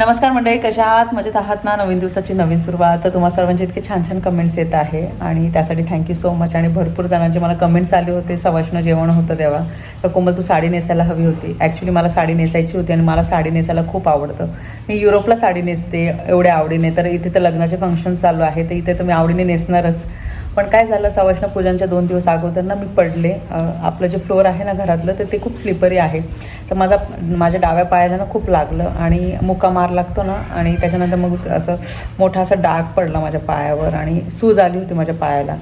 नमस्कार मंडळी कशा आहात? मजेत आहात ना? नवीन दिवसाची नवीन सुरुवात. तर तुम्हा सर्वांचे इतके छान छान कमेंट्स येत आहे आणि त्यासाठी थँक्यू सो मच आणि भरपूर जणांचे मला कमेंट्स आले होते. सवाष्ण जेवण होतं तेव्हा. तर कोमल तू साडी नेसायला हवी होती. ॲक्च्युली मला साडी नेसायची होती आणि मला साडी नेसायला खूप आवडतं. मी युरोपला साडी नेसते एवढ्या आवडीने. तर इथे तर लग्नाचे फंक्शन चालू आहे. तर इथे तर मी आवडीने नेसणारच. पण काय झालं? सवाष्ण पूजनच्या दोन दिवस अगोदर ना मी पडले. आपलं जे फ्लोअर आहे ना घरातलं तर ते खूप स्लिपरी आहे. तर माझा माझ्या डाव्या पायाला ना खूप लागलं आणि मुका मार लागतो ना आणि त्याच्यानंतर मग असं मोठा असा डाग पडला माझ्या पायावर आणि सूज आली होती माझ्या पायाला.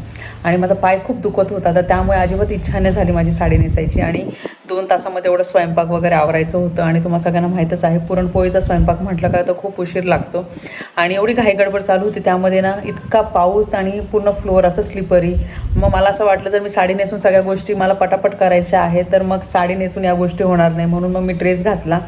आणि माझा पाय खूप दुखत होता. तर त्यामुळे अजिबात इच्छा नाही झाली माझी साडी नेसायची. आणि दोन तासामध्ये एवढं स्वयंपाक वगैरे आवरायचं होतं आणि तुम्हाला सगळ्यांना माहीतच आहे पुरणपोळीचा स्वयंपाक म्हटलं का तर खूप उशीर लागतो. आणि एवढी घाई गडबड चालू होती त्यामध्ये ना इतका पाऊस आणि पूर्ण फ्लोअर असं स्लिपरी मग मला असं वाटलं जर मी साडी नेसून सगळ्या गोष्टी मला पटापट करायच्या आहेत तर मग साडी नेसून या गोष्टी होणार नाही. म्हणून मग मी ड्रेस घातला.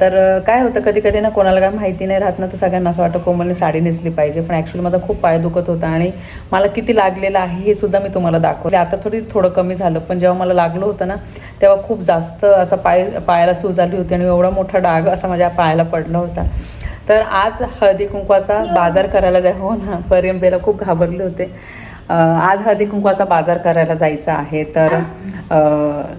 तर काय होतं कधी कधी ना कोणाला काय माहिती नाही राहत ना तर सगळ्यांना असं वाटतं कोमलने साडी नेसली पाहिजे. पण ॲक्च्युली माझा खूप पाय दुखत होता आणि मला किती लागलेलं आहे हे सुद्धा मी तुम्हाला दाखवले आता थोडी थोडं कमी झालं पण जेव्हा मला लागलं होतं ना तेव्हा खूप जास्त असा पाय पायाला सूज आली होती आणि एवढा मोठा डाग असा माझ्या पायाला पडला होता. तर आज हळदी कुंकवाचा बाजार करायला जाय हो ना पर्यंबेला खूप घाबरले होते. आज हळदी कुंकवाचा बाजार करायला जायचा आहे तर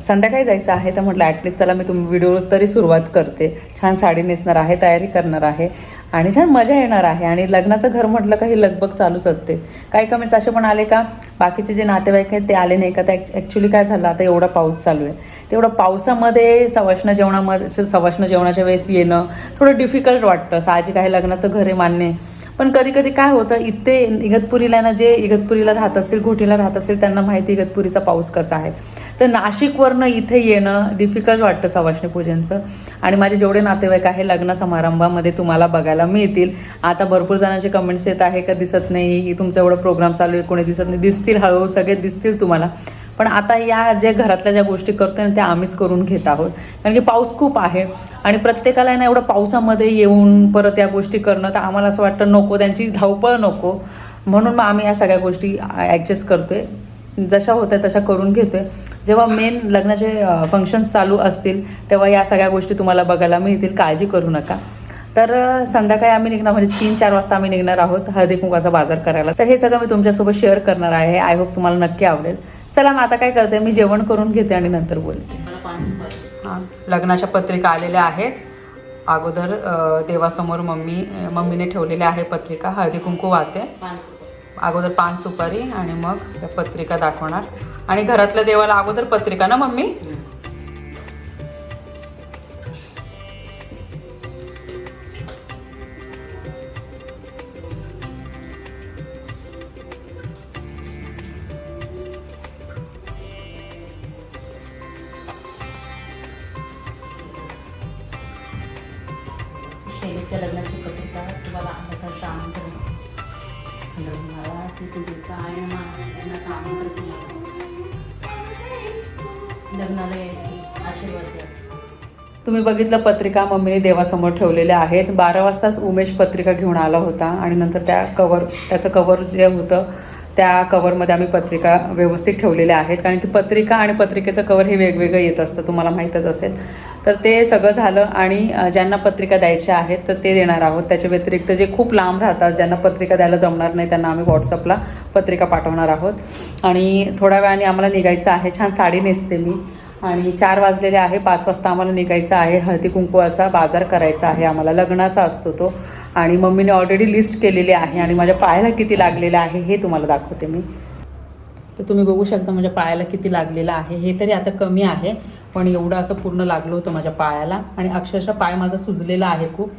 संध्याकाळी जायचं आहे तर म्हटलं ॲटलिस्ट चला मी तुम्ही व्हिडिओ तरी सुरुवात करते. छान साडी नेसणार आहे तयारी करणार आहे आणि छान मजा येणार आहे आणि लग्नाचं घर म्हटलं का ही लगबग चालूच असते. काही कमेंट्स असे पण आले का बाकीचे जे नातेवाईक आहेत ते आले नाही का? ते ॲक्च्युली काय झालं? आता एवढा पाऊस चालू आहे. तेवढं पावसामध्ये सवाष्ण जेवणामध्ये सवाष्ण जेवणाच्या वेळेस येणं थोडं डिफिकल्ट वाटतं. साहजिक आहे लग्नाचं घर आहे मान्य. आहे. पण कधी कधी काय होतं इथे इगतपुरीला ना जे इगतपुरीला राहत असतील घोटीला राहत असतील त्यांना माहिती इगतपुरीचा पाऊस कसा आहे. तर नाशिकवरनं इथे येणं डिफिकल्ट वाटतं सवाष्णी पूजेंचं आणि माझे जेवढे नातेवाईक आहे लग्न समारंभामध्ये तुम्हाला बघायला मिळतील. आता भरपूर जणांचे कमेंट्स येत आहे का दिसत नाही तुमचं एवढं प्रोग्राम चालू आहे कोणी दिसत नाही दिसतील हळूहळू सगळे दिसतील तुम्हाला. पण आता या ज्या घरातल्या ज्या गोष्टी करतोय ना त्या आम्हीच करून घेत आहोत. कारण की पाऊस खूप आहे आणि प्रत्येकाला ना एवढं पावसामध्ये येऊन परत या गोष्टी करणं तर आम्हाला असं वाटतं नको त्यांची धावपळ नको. म्हणून मग आम्ही या सगळ्या गोष्टी ॲडजस्ट करतोय. जशा होत्या तशा करून घेतोय. जेव्हा मेन लग्नाचे फंक्शन्स चालू असतील तेव्हा या सगळ्या गोष्टी तुम्हाला बघायला मिळतील. काळजी करू नका. तर संध्याकाळी आम्ही निघणार म्हणजे तीन चार वाजता आम्ही निघणार आहोत हळदी कुंकाचा बाजार करायला. तर हे सगळं मी तुमच्यासोबत शेअर करणार आहे. आय होप तुम्हाला नक्की आवडेल. चला मग आता काय करते? मी जेवण करून घेते आणि नंतर बोलते. हां लग्नाच्या पत्रिका आलेल्या आहेत. अगोदर देवासमोर मम्मी मम्मीने ठेवलेल्या आहे पत्रिका. हळदी कुंकू वाहते. अगोदर पान सुपारी आणि मग त्या पत्रिका दाखवणार. आणि घरातल्या देवाला अगोदर पत्रिका ना मम्मी? आमंत्रण लग्नाला तुझे काय लग्नाचं आमंत्रण तुम्हाला लग्नाला यायचं आशीर्वाद द्या तुम्ही बघितलं पत्रिका मम्मीने देवासमोर ठेवलेल्या आहेत. बारा वाजताच उमेश पत्रिका घेऊन आला होता आणि नंतर त्या कवर त्याचं कवर जे होतं त्या कवरमध्ये आम्ही पत्रिका व्यवस्थित ठेवलेल्या आहेत. कारण की पत्रिका आणि पत्रिकेचं कवर हे वेगवेगळं येत असतं तुम्हाला माहीतच असेल. तर ते सगळं झालं आणि ज्यांना पत्रिका द्यायच्या आहेत तर ते देणार आहोत. त्याच्या व्यतिरिक्त जे खूप लांब राहतात ज्यांना पत्रिका द्यायला जमणार नाही त्यांना आम्ही व्हॉट्सअपला पत्रिका पाठवणार आहोत. आणि थोड्या वेळाने आम्हाला निघायचं आहे. छान साडी नेसते मी. आणि चार वाजलेले आहे पाच वाजता आम्हाला निघायचं आहे. हळदी कुंकवाचा बाजार करायचा आहे आम्हाला लग्नाचा असतो तो. आणि मम्मीने ऑलरेडी लिस्ट केलेली आहे आणि माझ्या पायाला किती लागलेलं आहे हे तुम्हाला दाखवते मी. तर तुम्ही बघू शकता माझ्या पायाला किती लागलेलं आहे. हे तरी आता कमी आहे. पण एवढं असं पूर्ण लागलं होतं माझ्या पायाला. आणि अक्षरशः पाय माझा सुजलेला आहे खूप.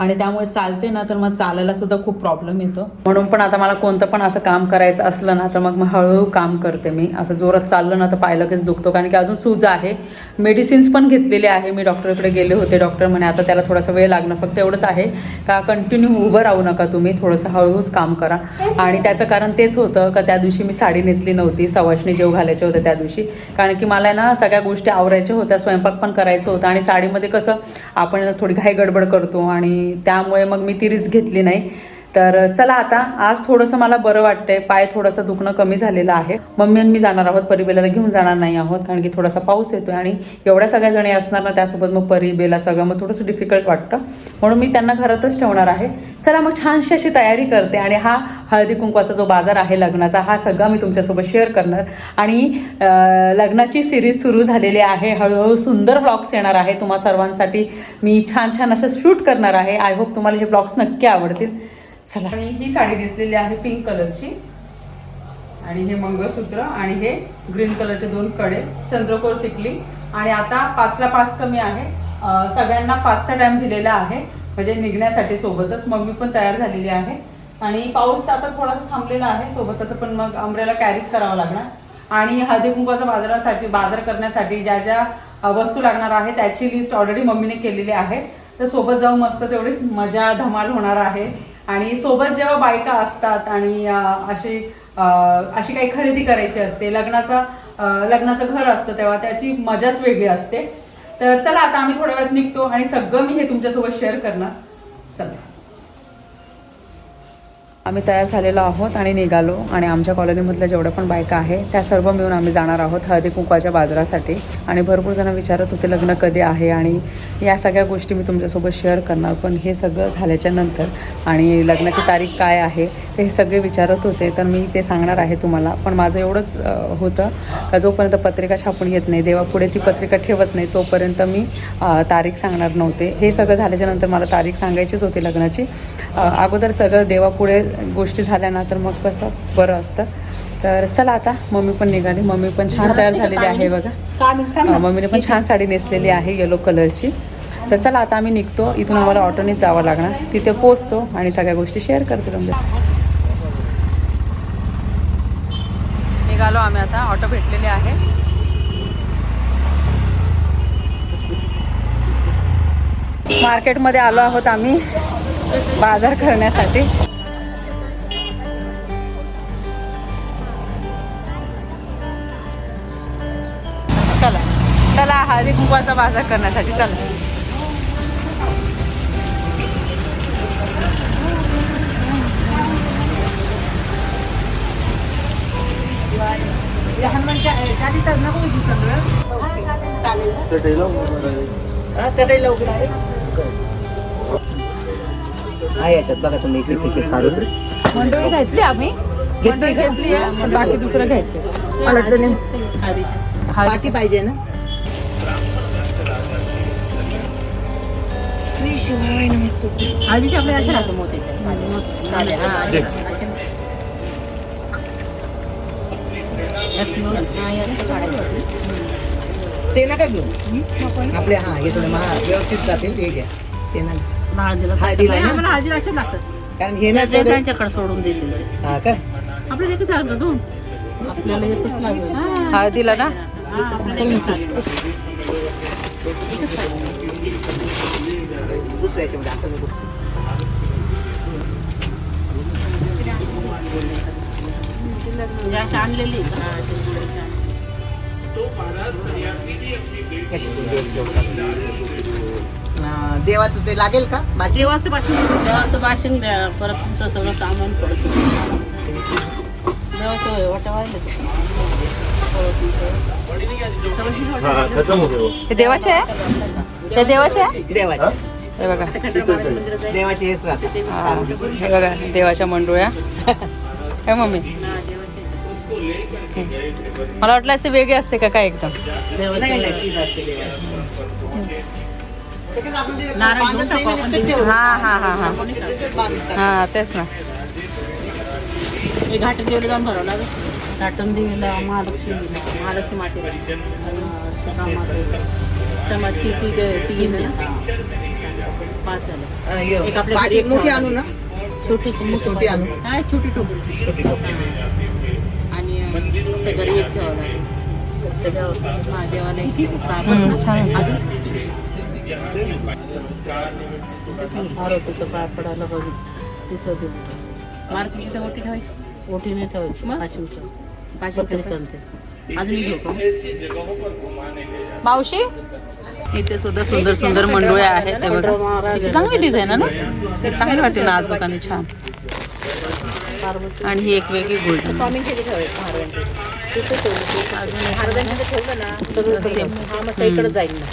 आणि त्यामुळे चालते ना तर मग चालायला सुद्धा खूप प्रॉब्लेम येतो. म्हणून पण आता मला कोणतं पण असं काम करायचं असलं ना तर मग मग हळूहळू काम करते मी. असं जोरात चाललं ना तर पाय लगेच दुखतो. कारण की अजून सूज आहे. मेडिसिन्स पण घेतलेले आहे. मी डॉक्टरकडे गेले होते. डॉक्टर म्हणे आता त्याला थोडासा वेळ लागणं फक्त एवढंच आहे का? कंटिन्यू उभं राहू नका तुम्ही. थोडंसं हळूहळूच काम करा. आणि त्याचं कारण तेच होतं का त्या दिवशी मी साडी नेसली नव्हती. सवाशणी जेव घालायचे होते त्या दिवशी. कारण की मला ना सगळ्या गोष्टी आवरायच्या होत्या. स्वयंपाक पण करायचं होतं. आणि साडीमध्ये कसं आपण थोडी घाई गडबड करतो आणि त्यामुळे मग मी ती रिस्क घेतली नाही. तर चला आता आज थोडंसं मला बरं वाटतंय. पाय थोडंसं दुखणं कमी झालेलं आहे. मम्मी आणि मी जाणार आहोत परिबेलाला घेऊन जाणार नाही आहोत कारण की थोडासा पाऊस येतोय आणि एवढ्या सगळ्या जणी असणार ना त्यासोबत मग परिबेला सगळं मग थोडंसं डिफिकल्ट वाटतं. म्हणून मी त्यांना घरातच ठेवणार आहे. चला मग छानशी अशी तयारी करते आणि हा हळदी कुंकवाचा जो बाजार आहे लग्नाचा हा सगळा मी तुमच्यासोबत शेअर करणार. आणि लग्नाची सिरीज सुरू झालेली आहे. हळूहळू सुंदर ब्लॉग्स येणार आहे. तुम्हा सर्वांसाठी मी छान छान असं शूट करणार आहे. आय होप तुम्हाला हे ब्लॉग्स नक्की आवडतील. चला. आणि ही साडी नेसलेली आहे पिंक कलरची आणि हे मंगळसूत्र आणि हे ग्रीन कलरचे दोन कडे. चंद्रकोर टिकली आणि आता पाचला पाच कमी आहे. सगळ्यांना पाचचा टाइम दिलेला आहे. म्हणजे निघण्यासाठी सोबतच मम्मी पण तयार झालेली आहे. आणि पाऊस आता थोडासा थांबलेला आहे. सोबतच पण मग अमरेला कॅरीज करावं लागणार. आणि हळदी बाजारासाठी बाजार करण्यासाठी ज्या ज्या वस्तू लागणार आहे त्याची लिस्ट ऑलरेडी मम्मीने केलेली आहे. तर सोबत जाऊन मस्त तेवढीच मजा धमाल होणार आहे. आणि सोबत जेव्हा बायका असतात आणि अशी अशी काही खरेदी करायची असते लग्नाचा लग्नाचं घर असतं तेव्हा त्याची मजाच वेगळी असते. तर चला आता आम्ही थोड्या वेळात निघतो आणि सगळं मी हे तुमच्यासोबत शेअर करणार. चला. आम्ही तयार झालेलो आहोत आणि निघालो. आणि आमच्या कॉलनीमधल्या जेवढ्या पण बायका आहे त्या सर्व मिळून आम्ही जाणार आहोत हळदी कुंकवाच्या बाजारासाठी. आणि भरपूर जण विचारत होते लग्न कधी आहे? आणि या सगळ्या गोष्टी मी तुमच्यासोबत शेअर करणार पण हे सगळं झाल्याच्यानंतर आणि लग्नाची तारीख काय आहे ते हे सगळे विचारत होते. तर मी ते सांगणार आहे तुम्हाला. पण माझं एवढंच होतं का जोपर्यंत पत्रिका छापून येत नाही देवापुढे ती पत्रिका ठेवत नाही तोपर्यंत मी तारीख सांगणार नव्हते. हे सगळं झाल्याच्यानंतर मला तारीख सांगायचीच होती लग्नाची. अगोदर सगळं देवापुढे गोष्टी झाल्या ना तर मग कसं बरं असतं. तर चला आता मम्मी पण निघाली. मम्मी पण छान तयार झालेली आहे बघा. मम्मीने पण छान साडी नेसलेली आहे येलो कलरची तर चला आता आम्ही निघतो. इथून आम्हाला ऑटोनेच जावं लागणार. तिथे पोचतो आणि सगळ्या गोष्टी शेअर करते निघालो आम्ही आता. ऑटो भेटलेले आहे. मार्केटमध्ये आलो आहोत आम्ही बाजार करण्यासाठी. हळदी कुंकवाचा बाजार करण्यासाठी. चला. आहे याच्यात बघा तुम्ही एक एक एक काढून. मंडळी घेतली आम्ही. घेतली? घेतली बाकी दुसरं घ्यायचं मला नाही. पाहिजे ना? शिवाय नमस्ते आधीच आपले असे राहतो हा, हा, काढायचं. ते नका घेऊ आपले हा हे थोडं महा व्यवस्थित जातील ते घ्या ते ना हळदीला ना? लागतात कारण हे ना त्यांच्याकडे सोडून देतील. हा का? आपल्याला एकच लागलं दोन आपल्याला एकच लागलं. हळदीला ना? दुसऱ्या याच्यामध्ये आता नको. म्हणजे अशी आणलेली? हा, देवाचं ते लागेल का? माझी देवाचं भाषण देवाचं भाषण द्या. परत तुमचं सगळं सामान पडतं देवाचं होय, वाटा वाहिलं ते. हाँ खत्म हो गए वो हे देवाचे आहे? हे देवाचे आहे? देवाचे हे बघा. देवाचे हेच राहते. हा, बघा देवाच्या मंडोळ्या. हे मम्मी. मला वाटलं असे वेगळे असते का काय एकदम. हा हा हा हा. हा तेच ना. हे घाट देवीला जाऊन भरावं लागेल. घाटून देवीला महालक्ष्मी माटे. ती पाच झाले. अं, एक आपल्या पाटी घरी एक मोठी आणू ना? छोटी छोटी आणू. हा छोटी टोपी. छोटी छोटी. आणि अं, त्या घरी एक ठेवावं लागेल. त्याच्यावर महादेवाला एक साप हम्म, छान. अजून? आरोपीचं पाय पडायला बघू. तिथं देऊ मार्केट तिथं ओटी ठेवायची? ओटी नाही ठेवायची. पाशिमचं पाशिम तरी चालते अजून एक घेऊ का? मावशी? इथे सुद्धा सुंदर सुंदर मंडोळ्या आहेत ते बघा. चांगली डिझाईन आहे ना? ते चांगली वाटते नाजूक आणि छान. आणि ही एक वेगळी ना.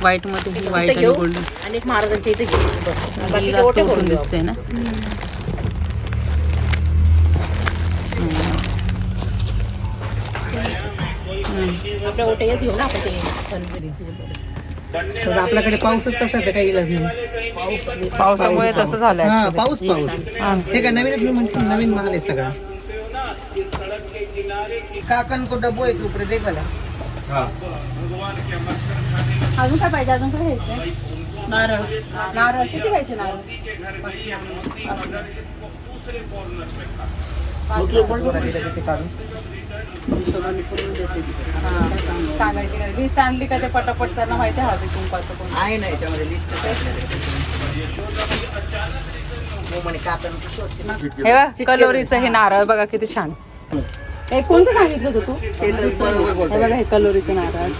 व्हाईटमध्ये ही व्हाईट आणि घेऊ गोल्डन आणि जास्त उठून. दिसते ना? आपल्या ओटे घेऊ ना आपण ते. तर आपल्याकडे पाऊसच तसा आहे, काही इलाज नाही. पावसामुळे तसं हा actually. पाऊस पाऊस. हे. काय नवीनच मी म्हणतो नवीन माल आहे सगळा. काकन को डबो आहे देख वाला अजून काय पाहिजे? अजून काय घ्यायचं नारळ. नारळ. किती घ्यायचे नारळ? सांगायची लिस्ट आणली का ते पटापट त्यांना माहिती हळदी कोण आहे ना याच्यामध्ये लिस्ट म्हणे काकन को शोधते. हे बघ कलोरीचं हे नारळ बघा किती छान. हे कोणतं सांगितलं होतं तू? ते तर बरोबर हे बोलतोय बघा हे कलोरीचं नारळ.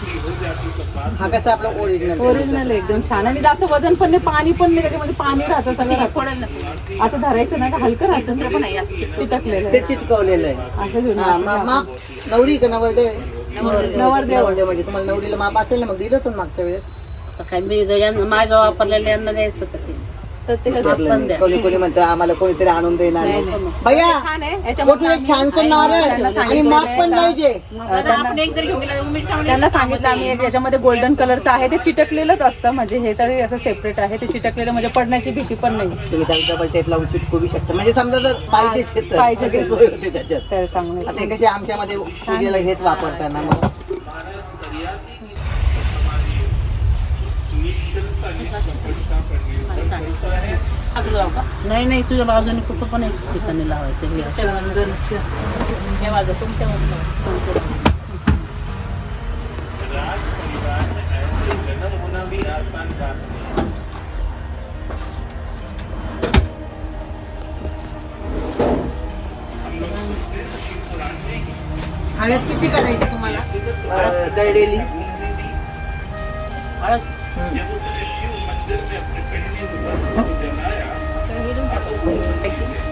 हा कसा आपला ओरिजिनल ओरिजिनल एकदम छान. आणि जास्त वजन पण नाही पाणी पण नाही त्याच्यामध्ये पाणी राहतं सगळं राहतं. असं धरायचं नाही का? हलकं राहतं दुसरं पण आहे असं. चिटकलेलं ते आहे. चिटकवलेलं आहे. असं घेऊन हा मा- माप. नवरी का नवरदेव? आहे? नवरदेव. नवरदेव. म्हणजे तुम्हाला नवरीला माप असेल ना मग दिलं होतं ना मागच्या वेळेस? आता काय मी यांना माझं वापरलेलं यांना द्यायचं का ते? प्रत्येकाचं. कोणी कोणी म्हणतं आम्हाला कोणीतरी आणून देणार. भैया छान आहे. याच्यामध्ये एक छानसं नारळ त्यांना आणि सांगितलेलं माप पण पाहिजे. त्यांना- सांगितलं आम्ही याच्यामध्ये गोल्डन कलरचं आहे ते चिटकलेलंच असतं. म्हणजे हे तरी असं सेपरेट आहे. ते चिटकलेलं म्हणजे पडण्याची भीती पण नाही. तुम्ही त्याला डबल टेप लावून चिटकू बी शकता. म्हणजे समजा जर पाहिजे तर पाहिजे. अशी सोय होते त्याच्यात. तर चांगलं आता हे कसे आमच्यामध्ये पूजेला हेच वापरताना मग. नाही नाही तुझ्या बाजूने कुठं पण एक ठिकाणी लावायचं हे असं. हे माझं तुमच्या हळद किती करायची तुम्हाला? दळलेली. हळद.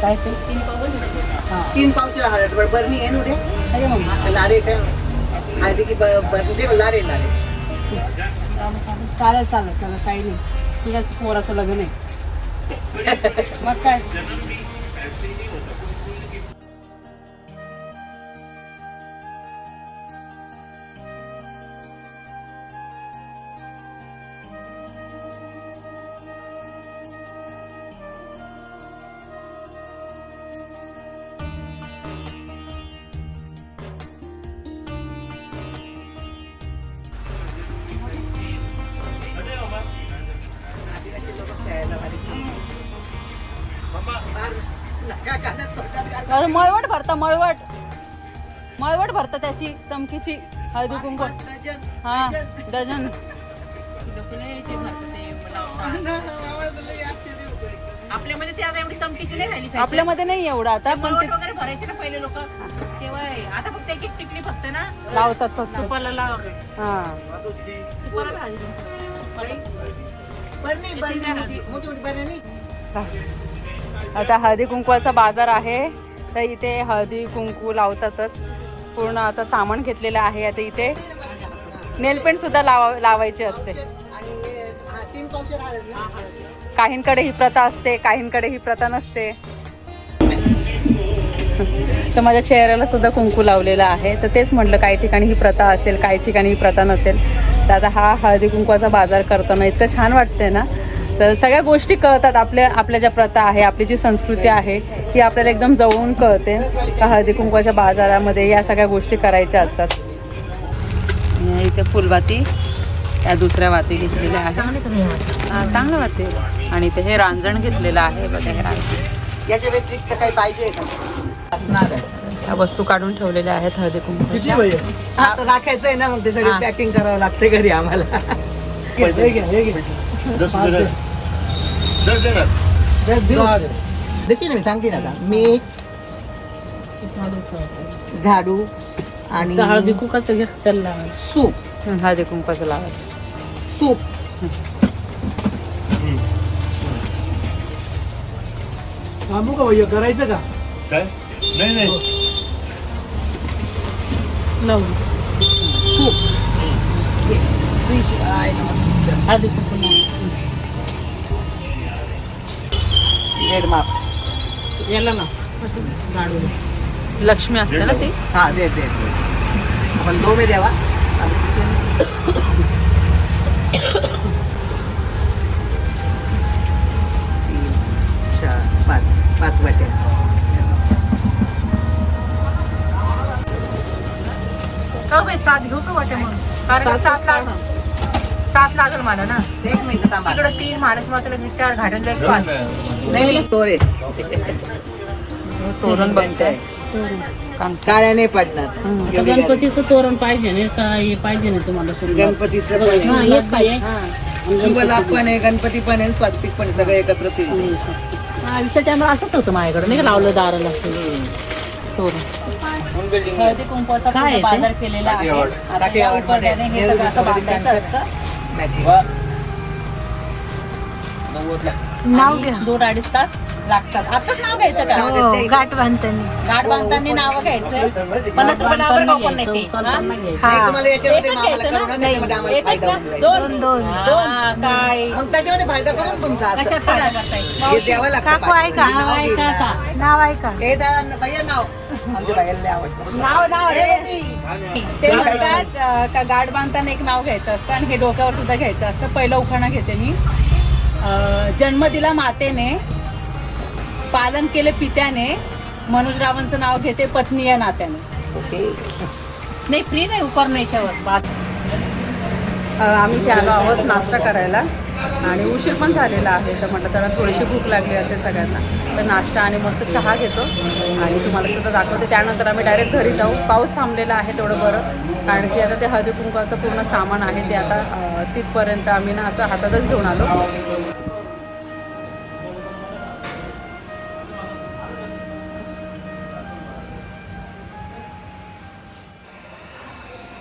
काय ते? तीन पावशे हळद बर- बरणी आहे नुडे लारे काय? हळदी की ब- बरणी दे लारे लारे. चालेल चालेल चालेल काही नाही. तुझ्याच पोराचं लग्न आहे. मग काय? अरे मळवट भरता मळवट. मळवट भरता त्याची चमकीची हळदी कुंकू. हा डझन आपल्यामध्ये ते आता एवढी चमकीची नाही राहिली आपल्यामध्ये नाही एवढं आता पण ते वगैरे भरायचे ना पहिले लोक. तेव्हा आहे. आता फक्त एक एक टिकली फक्त ना? लावतात फक्त. सुपाला लावा. हा. सुपाला भाजी आता हळदी कुंकवाचा बाजार आहे. तर इथे हळदी कुंकू लावतातच. पूर्ण आता सामान घेतलेलं आहे. आता इथे नेलपेंट सुद्धा लावा लावायची असते. काहींकडे ही प्रथा असते काहींकडे ही प्रथा नसते. तर माझ्या चेहऱ्याला सुद्धा कुंकू लावलेलं आहे. तर तेच म्हटलं काही ठिकाणी ही प्रथा असेल काही ठिकाणी ही प्रथा नसेल. तर आता हा हळदी कुंकवाचा बाजार करताना इतकं छान वाटतंय ना. तर सगळ्या गोष्टी कळतात आपल्या आपल्या ज्या प्रथा आहे आपली जी संस्कृती आहे ही आपल्याला एकदम जवळून कळते. का हळदी कुंकवाच्या बाजारामध्ये या सगळ्या गोष्टी करायच्या असतात. आणि इथे फुलवाती या दुसऱ्या वाती घेतलेल्या आहेत. हा, चांगलं वाटते आणि ते हे रांजण घेतलेलं आहे बघा हे रांजण. याच्या व्यतिरिक्त काही पाहिजे का? आहे. वस्तू काढून ठेवलेल्या आहेत हळदी कुंकवाच्या. हा, तर राखायचं आहे ना मग ते. सगळं पॅकिंग करावं लागते घरी आम्हाला. दस दे दस देणार दस देऊ. देते ना मी सांगते ना आता मीठ झाडू आणि हळदी कुकाचं घ्या त्याला लावायचं. सूप हं, हळदी कुंकवाचं लावायचं सूप थांबू का भैया करायचं का काय नाही नाही लावून ये, फ्रीज आहे ना मग. हळदी कुंकू लावून. दीड माप. याला ना. लक्ष्मी असते ना ती? हा दे दे दे. आपण दोघे द्यावा पाच पाच वाट्या. सात घेऊ का वाटे म्हणून कारण सात लाग सात लागेल मला ना. एक मिनिट थांबा. तीन महाराष्ट्र चार घाटन पाच नाही नाही स्टोरेज तोरण बनते काळ्या नाही पडणार. गणपतीचं तोरण पाहिजे नाही का? हे पाहिजे नाही तुम्हाला गणपतीचं पण हा, आहे पण आहे गणपती पण आहे स्वास्तिक पण आहे, सगळं एकत्र हा, टायमाला असंच होतं माझ्याकडे. नाही का लावलं दाराला? हळदी कुंकवाचा काय पूर्ण आहे ते? बाजार केलेला आहे. आता या उपाध्याने हे सगळं असं बांधायचं असतं. मॅचिंग नाव घ्या. दोन अडीच तास लागतात. आताच नाव घ्यायचं का? हो, गाठ बांधताना. गाठ बांधताना नाव घ्यायचं. पन्नास रुपये नाव बरं का ओपनण्याची. हा? नाही, तुम्हाला याच्यामध्ये एकच आम्हाला घ्यायचं करू ना? ना त्याच्यामध्ये आम्हाला एकच फायदा ना? होऊन जाईल. दोन दोन. दोन काय? मग त्याच्यामध्ये फायदा करून तुमचा असं. कशात फायदा करताय? हे द्यावं लागतं पाठवून. नाव देईल. का? नाव आहे का हे द्या ना, भैया नाव. आमच्या लय आवडतं. नाव नाव हे रे. बघी. ते म्हणतात अं, का गाठ बांधताना एक नाव घ्यायचं असतं आणि हे डोक्यावर सुद्धा घ्यायचं असतं. पहिलं उखाणा घेते मी. अं, जन्म दिला मातेने पालन केले पित्याने मनोज रावांचं नाव घेते पत्नी या नात्याने. ओके. नाही फ्री नाही उपरण याच्यावर आम्ही ते आलो आहोत नाश्ता करायला. आणि उशीर पण झालेला आहे. तर म्हटलं त्याला थोडीशी भूक लागली असेल सगळ्यांना. तर नाश्ता आणि मस्त चहा घेतो. आणि तुम्हाला सुद्धा दाखवते. त्यानंतर आम्ही डायरेक्ट घरी जाऊ. पाऊस थांबलेला आहे तेवढं बरं. कारण की आता ते हळदी कुंकवाचं पूर्ण सामान आहे ते आता तिथपर्यंत आम्ही ना असं हातातच घेऊन आलो.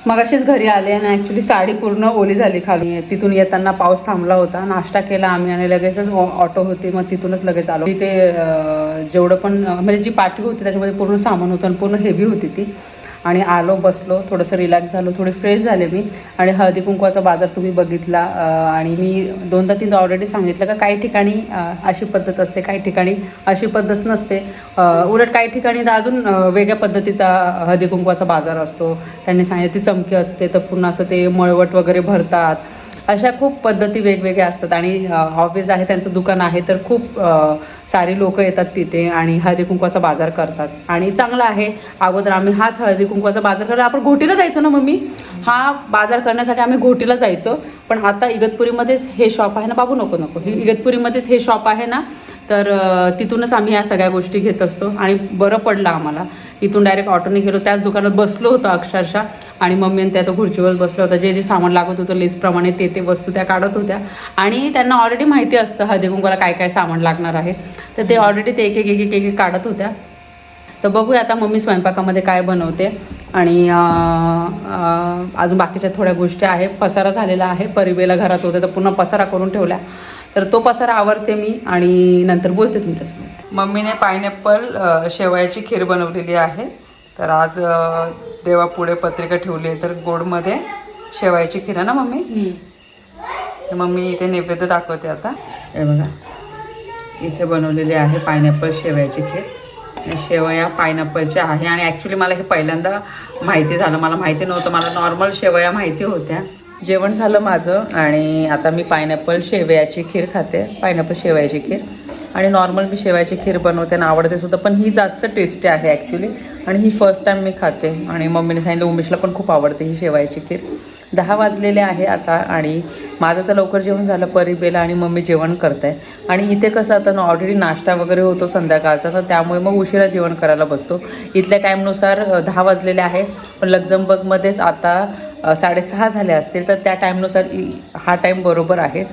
मग अशीच घरी आले आणि ॲक्च्युली साडी पूर्ण ओली झाली खाली. तिथून येताना पाऊस थांबला होता. नाश्ता केला आम्ही आणि लगेचच ऑटो होती. मग तिथूनच लगेच आलो. तिथे जेवढं पण म्हणजे जी पाठी होती त्याच्यामध्ये पूर्ण सामान होतं आणि पूर्ण हेवी होती ती. आणि आलो बसलो थोडंसं रिलॅक्स झालो थोडी फ्रेश झाले मी. आणि हळदी कुंकवाचा बाजार तुम्ही बघितला. आणि मी दोनदा तीनदा ऑलरेडी सांगितलं का काही ठिकाणी अशी पद्धत असते काही ठिकाणी अशी पद्धत नसते. उलट काही ठिकाणी तर अजून वेगळ्या पद्धतीचा हळदी कुंकवाचा बाजार असतो. त्यांनी सांगितलं ती चमकी असते तर पुन्हा असं ते मळवट वगैरे भरतात. अशा खूप पद्धती वेगवेगळ्या असतात. आणि ऑफिस आहे त्यांचं दुकान आहे तर खूप सारी लोक येतात तिथे आणि हळदी कुंकवाचा बाजार करतात. आणि चांगलं आहे अगोदर आम्ही हाच हळदी कुंकवाचा बाजार करायला आपण घोटीला जायचो ना मम्मी? हा बाजार करण्यासाठी आम्ही घोटीला जायचो. पण आता इगतपुरीमध्येच हे शॉप आहे ना बाबू नको नको. ही इगतपुरीमध्येच हे शॉप आहे ना तर तिथूनच आम्ही या सगळ्या गोष्टी घेत असतो. आणि बरं पडलं आम्हाला. इथून डायरेक्ट ऑटोने गेलो. त्याच दुकानात बसलो होतो अक्षरशः. आणि मम्मी आणि त्या तो खुर्चीवर बसलं होतं. जे जे सामान लागत होतं लिस्टप्रमाणे ते ते वस्तू त्या काढत होत्या. आणि त्यांना ऑलरेडी माहिती असतं हळदीकुंकूला काय काय सामान लागणार आहे. तर ते ऑलरेडी ते एक एक एक एक काढत होत्या. तर बघूया आता मम्मी स्वयंपाकामध्ये काय बनवते. आणि अजून बाकीच्या थोड्या गोष्टी आहे पसारा झालेला आहे. परिबेला घरात होते तर पुन्हा पसारा करून ठेवला तर तो पसारा आवडते मी आणि नंतर बोलते तुमच्यासोबत. मम्मीने पायनॅपल शेवयाची खीर बनवलेली आहे. तर आज देवापुढे पत्रिका ठेवली आहे. तर गोडमध्ये शेवयाची खीर आहे ना मम्मी? तर मम्मी इथे नैवेद्य दाखवते आता. हे बघा. इथे बनवलेली आहे पायनॅपल शेवयाची खीर. शेवया पायनॅपलच्या आहे. आणि ॲक्च्युली मला हे पहिल्यांदा माहिती झालं. मला माहिती नव्हतं. मला नॉर्मल शेवया माहिती होत्या. जेवण झालं माझं आणि आता मी पायनॅपल शेवयाची खीर खाते पायनॅपल शेवयाची खीर. आणि नॉर्मल मी शेवयाची खीर बनवते आणि आवडते सुद्धा पण ही जास्त टेस्टी आहे ॲक्च्युली आणि ही फर्स्ट टाईम मी खाते आणि मम्मीने सांगितलं उमेशला पण खूप आवडते ही शेवयाची खीर. दहा वाजलेले आहे आता आणि माझं तर लवकर जेवण झालं परिबेला आणि मम्मी जेवण करत आहे आणि इथे कसं आता ऑलरेडी नाश्ता वगैरे होतो संध्याकाळचा तर त्यामुळे मग उशिरा जेवण करायला बसतो. इथल्या टाईमनुसार दहा वाजलेले आहे. पण लक्झमबर्गमध्येच आता साडेसहा झाले असतील तर त्या टाईमनुसार हा टाईम बरोबर आहे.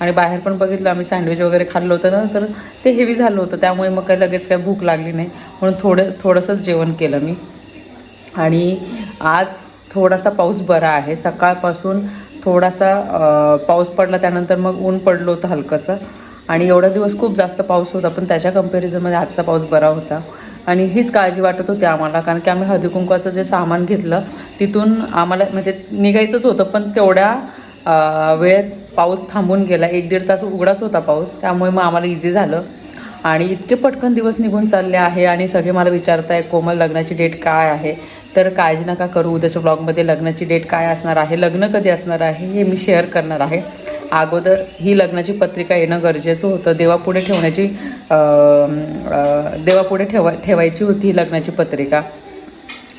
आणि बाहेर पण बघितलं आम्ही सँडविच वगैरे खाल्लं होतं ना तर ते हेवी झालं होतं. त्यामुळे मग काही लगेच काही भूक लागली नाही. म्हणून थोडं थोडंसंच जेवण केलं मी. आणि आज थोडासा पाऊस बरा आहे. सकाळपासून थोडासा पाऊस पडला त्यानंतर मग ऊन पडलं होतं हलकंसं. आणि एवढा दिवस खूप जास्त पाऊस होता पण त्याच्या कम्पॅरिझनमध्ये आजचा पाऊस बरा होता. आणि हीच काळजी वाटत होती आम्हाला कारण की आम्ही हळदीकुंकवाचं जे सामान घेतलं तिथून आम्हाला म्हणजे निघायचंच होतं पण तेवढ्या वेळेत पाऊस थांबून गेला. एक दीड तास उघडाच होता पाऊस त्यामुळे मग आम्हाला इझी झालं. आणि इतके पटकन दिवस निघून चालले आहे आणि सगळे मला विचारताय कोमल लग्नाची डेट काय आहे? तर काळजी नका करू उद्याच्या ब्लॉगमध्ये लग्नाची डेट काय असणार आहे? लग्न कधी असणार आहे? हे मी शेअर करणार आहे. अगोदर ही लग्नाची पत्रिका येणं गरजेचं होतं. देवापुढे ठेवण्याची देवापुढे ठेवा ठेवायची होती ही लग्नाची पत्रिका.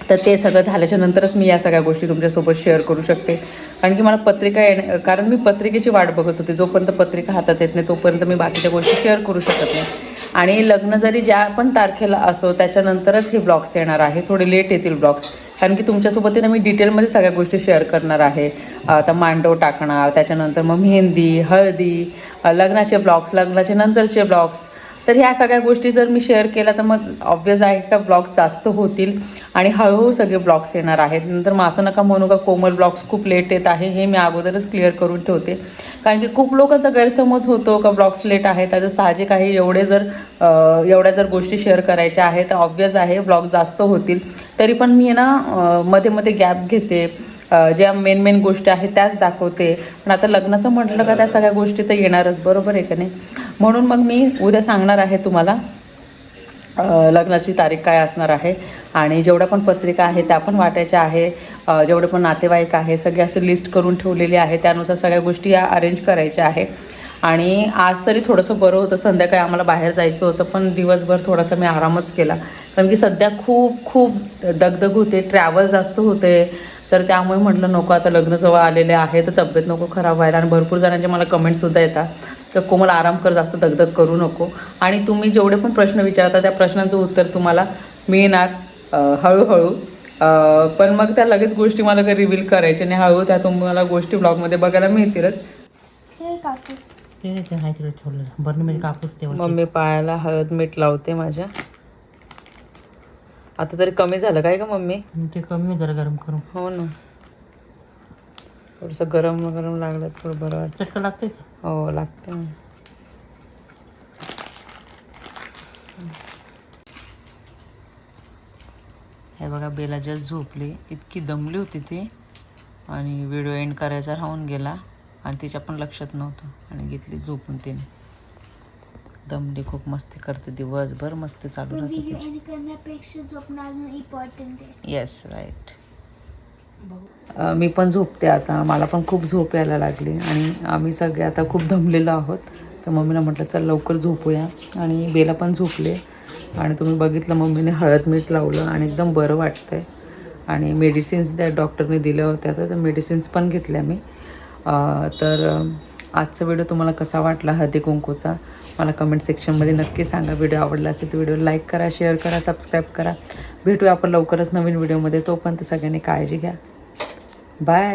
तर ते सगळं झाल्याच्या नंतरच मी या सगळ्या गोष्टी तुमच्यासोबत शेअर करू शकते. कारण की मला पत्रिका येणे कारण मी पत्रिकेची वाट बघत होते. जोपर्यंत पत्रिका हातात येत नाही तोपर्यंत मी बाकीच्या गोष्टी शेअर करू शकत नाही. आणि लग्न जरी ज्या पण तारखेला असो त्याच्यानंतरच हे ब्लॉग्स येणार आहे. थोडे लेट येतील ब्लॉग्स कारण की तुमच्यासोबत ना मी डिटेलमध्ये सगळ्या गोष्टी शेअर करणार आहे. आता मांडव टाकणार त्याच्यानंतर मग मेहंदी हळदी लग्नाचे ब्लॉग्स लग्नाचे नंतरचे ब्लॉग्स तर ह्या सगळ्या गोष्टी जर मी शेअर केल्या तर मग ऑब्वियस आहे का ब्लॉग्स जास्त होतील. आणि हळूहळू सगळे ब्लॉग्स येणार आहेत. नंतर मग असं नका म्हणू का कोमल ब्लॉग्स खूप लेट येत आहे. हे मी अगोदरच क्लिअर करून ठेवते. कारण की खूप लोकांचा गैरसमज होतो का ब्लॉग्स लेट आहे त्याचं साहजिक आहे एवढे जर एवढ्या जर गोष्टी शेअर करायच्या आहेत. तर ऑब्वियस आहे ब्लॉग जास्त होतील. तरी पण मी ना मध्ये मध्ये गॅप घेते. ज्या मेन मेन गोष्टी आहेत त्याच दाखवते. पण आता लग्नाचं म्हटलं का त्या सगळ्या गोष्टी तर येणारच बरोबर आहे का नाही? म्हणून मग मी उद्या सांगणार आहे तुम्हाला लग्नाची तारीख काय असणार आहे. आणि जेवढ्या पण पत्रिका आहेत त्या पण वाटायच्या आहे. जेवढे पण नातेवाईक आहे सगळे असे लिस्ट करून ठेवलेली आहे. त्यानुसार सगळ्या गोष्टी या अरेंज करायच्या आहे. आणि आज तरी थोडंसं बरं होतं. संध्याकाळी आम्हाला बाहेर जायचं होतं पण दिवसभर थोडासा मी आरामच केला. कारण की सध्या खूप खूप दगदग होते. ट्रॅव्हल जास्त होते. तर त्यामुळे म्हटलं नको आता लग्न जवळ आलेले आहे तर तब्येत नको खराब व्हायला. आणि भरपूर जणांचे मला कमेंटसुद्धा येतात तर कोमल आराम कर जास्त दगदग करू नको. आणि तुम्ही जेवढे पण प्रश्न विचारता त्या प्रश्नांचं उत्तर तुम्हाला मिळणार हळूहळू. पण मग त्या लगेच गोष्टी मला काही रिव्हील करायच्या आणि हळूहळू त्या तुम्हाला गोष्टी ब्लॉगमध्ये बघायला मिळतीलच. हे कापूस. बरं म्हणजे कापूस मम्मी पायाला हळद मीठ लावते माझ्या. आता तरी कमी झालं काय का मम्मी? ते कमी जरा गरम करून. हो ना. थोडंसं गरम गरम लागलं थोडं बरं वाटतं. चटकं लागते हो लागतं. हे बघा बेला जस्ट झोपली. इतकी दमली होती ती. आणि व्हिडिओ एंड करायचा राहून गेला. आणि तिच्या पण लक्षात नव्हतं. आणि घेतली झोपून तिने. दमली खूप मस्ती करते दिवसभर मस्ती चालू राहते तिची. करण्यापेक्षा झोपणं अजून इम्पॉर्टंट आहे. येस राईट मी पण झोपते आता. मला पण खूप झोप यायला लागली आणि आम्ही सगळे आता खूप दमलेलो आहोत. तर मम्मीला म्हटलं चल लवकर झोपूया. आणि बेला पण झोपले. आणि तुम्ही बघितलं मम्मीने हळद मीठ लावलं आणि एकदम बरं वाटतंय. आणि मेडिसिन्स त्या डॉक्टरने दिल्या होत्या तर त्या मेडिसिन्स पण घेतल्या मी. तर आजचा व्हिडिओ तुम्हाला कसा वाटला हळदी कुंकूचा? मला कमेंट सेक्शनमध्ये नक्की सांगा. व्हिडिओ आवडला असेल तर व्हिडिओ लाईक करा शेअर करा सबस्क्राईब करा. भेटूया आपण लवकरच नवीन व्हिडिओमध्ये तोपर्यंत सगळ्यांनी काळजी घ्या. बाय